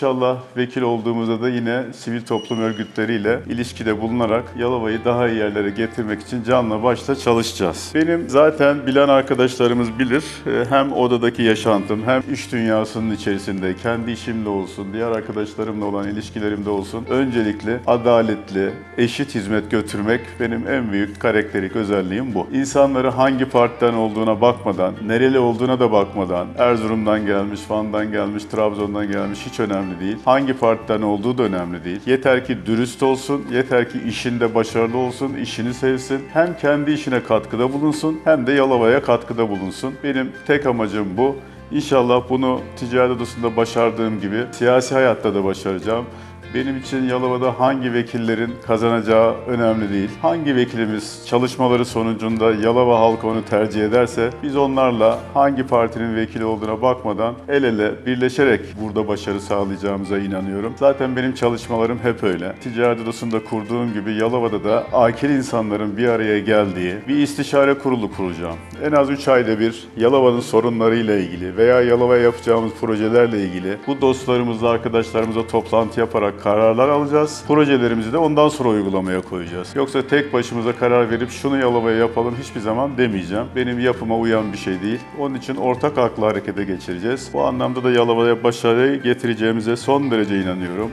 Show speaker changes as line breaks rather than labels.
İnşallah vekil olduğumuzda da yine sivil toplum örgütleriyle ilişkide bulunarak Yalova'yı daha iyi yerlere getirmek için canla başla çalışacağız. Benim zaten bilen arkadaşlarımız bilir. e, Hem odadaki yaşantım hem iş dünyasının içerisinde kendi işimde olsun, diğer arkadaşlarımla olan ilişkilerimde olsun. Öncelikle adaletli, eşit hizmet götürmek benim en büyük karakterik özelliğim bu. İnsanları hangi partiden olduğuna bakmadan, nereli olduğuna da bakmadan, Erzurum'dan gelmiş, Van'dan gelmiş, Trabzon'dan gelmiş hiç önemli değil. Hangi partiden olduğu da önemli değil. Yeter ki dürüst olsun, yeter ki işinde başarılı olsun, işini sevsin. Hem kendi işine katkıda bulunsun hem de Yalova'ya katkıda bulunsun. Benim tek amacım bu. İnşallah bunu ticaret odasında başardığım gibi siyasi hayatta da başaracağım. Benim için Yalova'da hangi vekillerin kazanacağı önemli değil. Hangi vekilimiz çalışmaları sonucunda Yalova halkı onu tercih ederse biz onlarla hangi partinin vekili olduğuna bakmadan el ele birleşerek burada başarı sağlayacağımıza inanıyorum. Zaten benim çalışmalarım hep öyle. Ticaret odasında kurduğum gibi Yalova'da da akil insanların bir araya geldiği bir istişare kurulu kuracağım. En az 3 ayda bir Yalova'nın sorunlarıyla ilgili veya Yalova'ya yapacağımız projelerle ilgili bu dostlarımızla, arkadaşlarımızla toplantı yaparak kararlar alacağız. Projelerimizi de ondan sonra uygulamaya koyacağız. Yoksa tek başımıza karar verip şunu Yalova'ya yapalım hiçbir zaman demeyeceğim. Benim yapıma uyan bir şey değil. Onun için ortak akla harekete geçireceğiz. Bu anlamda da Yalova'ya başarıyı getireceğimize son derece inanıyorum.